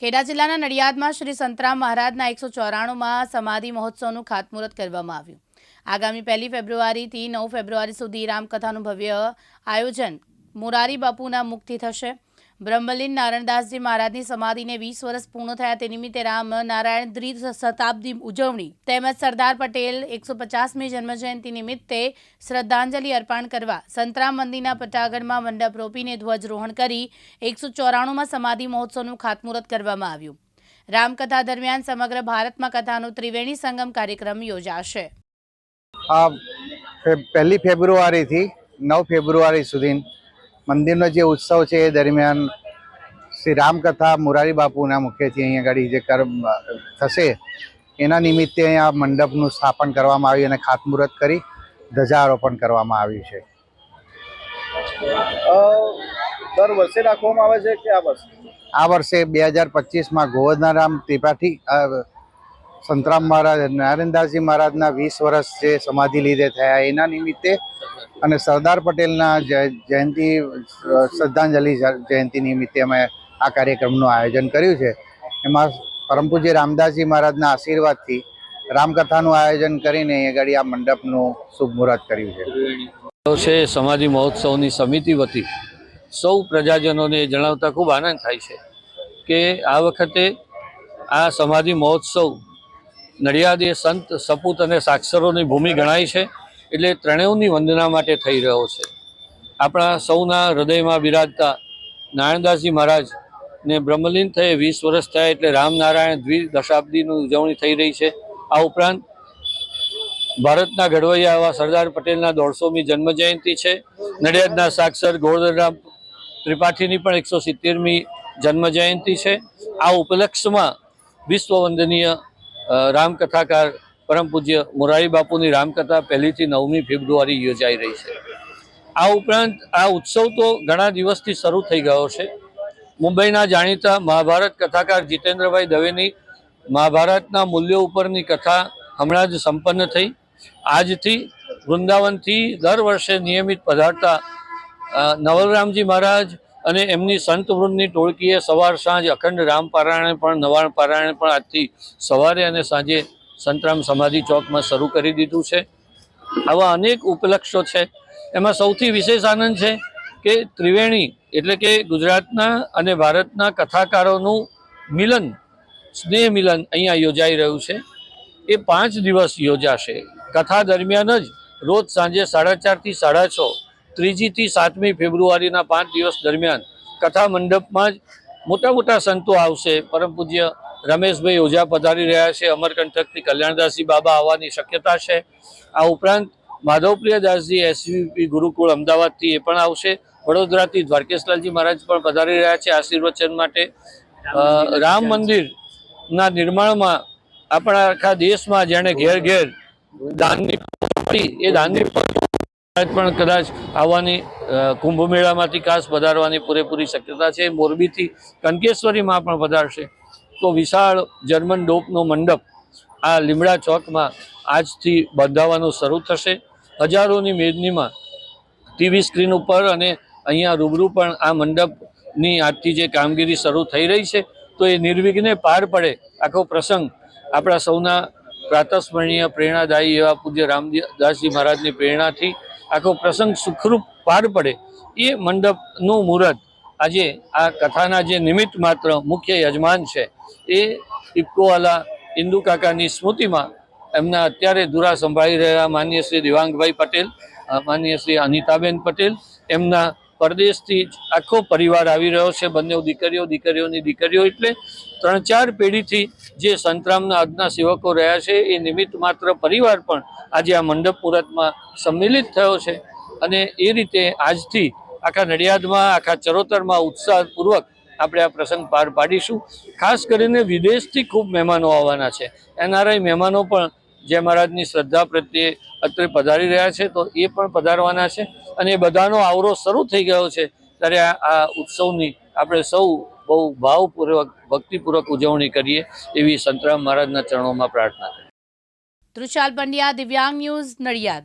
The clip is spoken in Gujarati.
ખેડા જિલ્લાના નડિયાદમાં શ્રી સંતરામ મહારાજના એકસો ચોરાણુંમાં સમાધિ મહોત્સવનું ખાતમુહૂર્ત કરવામાં આવ્યું. આગામી પહેલી ફેબ્રુઆરીથી નવ ફેબ્રુઆરી સુધી રામકથાનું ભવ્ય આયોજન મોરારી બાપુના મુખથી થશે. બ્રહ્મલીન નારાયણદાસજી મહારાજની સમાધિને વીસ વર્ષ પૂર્ણ થયા તે નિમિત્તે રામ નારાયણ દ્વિ શતાબ્દી ઉજવણી તેમજ સરદાર પટેલ એકસો પચાસમી જન્મજયંતિ નિમિત્તે શ્રદ્ધાંજલિ અર્પણ કરવા સંતરામ મંદિરના પટાગઢમાં મંડપ રોપીને ધ્વજરોહણ કરી એકસો ચોરાણુંમાં સમાધિ મહોત્સવનું ખાતમુહૂર્ત કરવામાં આવ્યું. રામકથા દરમિયાન સમગ્ર ભારતમાં કથાનો ત્રિવેણી સંગમ કાર્યક્રમ યોજાશે. પહેલી ફેબ્રુઆરીથી નવ ફેબ્રુઆરી સુધી મંદિરનો જે ઉત્સવ છે એ દરમિયાન શ્રી રામકથા મુરારી બાપુના મુખ્યથી અહીંયા આગળ જે કર્મ થશે એના નિમિત્તે અહીંયા મંડપનું સ્થાપન કરવામાં આવ્યું અને ખાતમુહૂર્ત કરી ધ્વજારોપણ કરવામાં આવ્યું છે. દર વર્ષે રાખવામાં આવે છે કે આ વર્ષે? આ વર્ષે બે હજાર પચીસમાં ગોવર્ધનરામ ત્રિપાઠી અ, સંતરામ મહારાજ નારાયણદાસજી મહારાજના વીસ વર્ષ જે સમાધિ લીધે થયા, એના નિમિત્તે અને સરદાર પટેલના જય- જયંતિ, શ્રદ્ધાંજલિ જયંતિ નિમિત્તે અમે આ કાર્યક્રમનું આયોજન કર્યું છે. એમાં પરમ પૂજ્ય રામદાસજી મહારાજના આશીર્વાદથી રામકથાનું આયોજન કરીને એ ઘડી આ મંડપનું શુભ મુહૂર્ત કર્યું છે. છે સમાધિ મહોત્સવની સમિતિ વતી સૌ પ્રજાજનોને જણાવતા ખૂબ આનંદ થાય છે કે આ વખતે આ સમાધિ મહોત્સવ નડિયાદ એ સંત સપૂત અને સાક્ષરોની ભૂમિ ગણાય છે, એટલે ત્રણેયની વંદના માટે થઈ રહ્યો છે. આપણા સૌના હૃદયમાં બિરાજતા નારાયણદાસજી મહારાજ ને બ્રહ્મલીન થયે વીસ વર્ષ થયા એટલે રામનારાયણ દ્વિ દશાબ્દીની ઉજવણી થઈ રહી છે. આ ઉપરાંત ભારતના ઘડવૈયા એવા સરદાર પટેલના દોઢસોમી જન્મ જયંતિ છે. નડિયાદના સાક્ષર ગોવર્ધનરામ ત્રિપાઠીની પણ એકસો સિત્તેરમી જન્મ જયંતિ છે. આ ઉપલક્ષમાં વિશ્વ વંદનીય રામકથાકાર પરમ પૂજ્ય મોરારી બાપુની રામકથા પહેલીથી નવમી ફેબ્રુઆરી યોજાઈ રહી છે. આ ઉપરાંત આ ઉત્સવ તો ઘણા દિવસથી શરૂ થઈ ગયો છે. મુંબઈના જાણીતા મહાભારત કથાકાર જીતેન્દ્રભાઈ દવેની મહાભારતના મૂલ્યો ઉપરની કથા હમણાં જ સંપન્ન થઈ. આજથી વૃંદાવનથી દર વર્ષે નિયમિત પધારતા નવલરામજી મહારાજ અને એમની સંત ટોળકીએ સવાર સાંજ અખંડ રામ પારાયણ પણ નવાણ પારાયણ પણ આજથી સવારે અને સાંજે સંતરામ સમાધિ ચોકમાં શરૂ કરી દીધું છે. આવા અનેક ઉપલક્ષો છે. એમાં સૌથી વિશેષ આનંદ છે કે ત્રિવેણી એટલે કે ગુજરાતના અને ભારતના કથાકારોનું મિલન, સ્નેહ મિલન અહીંયા યોજાઈ રહ્યું છે. એ પાંચ દિવસ યોજાશે. કથા દરમિયાન જ રોજ સાંજે સાડા ચારથી સાડા છ ત્રીજીથી સાતમી ફેબ્રુઆરીના પાંચ દિવસ દરમિયાન કથા મંડપમાં જ મોટા મોટા સંતો આવશે. પરમ પૂજ્ય રમેશભાઈ ઓઝા પધારી રહ્યા છે. અમરકંટકથી કલ્યાણદાસજી બાબા આવવાની શક્યતા છે. આ ઉપરાંત માધવપ્રિયદાસજી એસવીપી ગુરુકુળ અમદાવાદથી એ પણ આવશે. વડોદરાથી દ્વારકેશલાલજી મહારાજ પણ પધારી રહ્યા છે આશીર્વચન માટે. રામ મંદિરના નિર્માણમાં આપણા આખા દેશમાં જેણે ઘેર ઘેર દાનની એ દાનની પહોંચ પણ કદાચ આવવાની કુંભમેળામાંથી કુંભ મેળામાંથી ખાસ પધારવાની પૂરેપૂરી શક્યતા છે. મોરબીથી કંકેશ્વરીમાં પણ પધારશે. તો વિશાળ જર્મન ડોપનો મંડપ આ લીમડા ચોકમાં આજથી બંધાવવાનું શરૂ થશે. હજારોની મેદનીમાં ટીવી સ્ક્રીન ઉપર અને અહીંયા રૂબરૂ પણ આ મંડપની આજથી જે કામગીરી શરૂ થઈ રહી છે, તો એ નિર્વિઘ્ને પાર પડે આખો પ્રસંગ આપણા સૌના પ્રાતસ્મરણીય પ્રેરણાદાયી એવા પૂજ્ય રામદાસજી મહારાજની પ્રેરણાથી આખો પ્રસંગ સુખરૂપ પાર પડે એ મંડપનું મુહૂર્ત. આજે આ કથાના જે નિમિત્ત માત્ર મુખ્ય યજમાન છે, એ ઇફકોવાલા ઇન્દુ કાકાની સ્મૃતિમાં એમના અત્યારે ધુરા સંભાળી રહેલા માન્ય શ્રી દિવાંગભાઈ પટેલ માન્ય શ્રી અનિતાબેન પટેલ, એમના પરદેશથી આખો પરિવાર આવી રહ્યો છે બંને દીકરીઓ, દીકરીઓની દીકરીઓ એટલે ત્રણ ચાર પેઢીથી જે સંતરામના આજના સેવકો રહ્યા છે, એ નિમિત્ત માત્ર પરિવાર પણ આજે આ મંડપ મુહૂર્તમાં સંમિલિત થયો છે અને એ રીતે આજથી આખા નડિયાદમાં, આખા ચરોતરમાં ઉત્સાહપૂર્વક આપણે આ પ્રસંગ પાર પાડીશું. ખાસ કરીને વિદેશથી ખૂબ મહેમાનો આવવાના છે. એનઆરઆઈ મહેમાનો પણ જય મહારાજની શ્રદ્ધા પ્રત્યે અત્રે પધારી રહ્યા છે, તો એ પણ પધારવાના છે. અને એ બધાનો આવરો શરૂ થઈ ગયો છે, ત્યારે આ ઉત્સવની આપણે સૌ બહુ ભાવપૂર્વક, ભક્તિપૂર્વક ઉજવણી કરીએ એવી સંતરામ મહારાજના ચરણોમાં પ્રાર્થના કરીએ. તૃષાલ પંડ્યા, દિવ્યાંગ ન્યૂઝ નડિયાદ.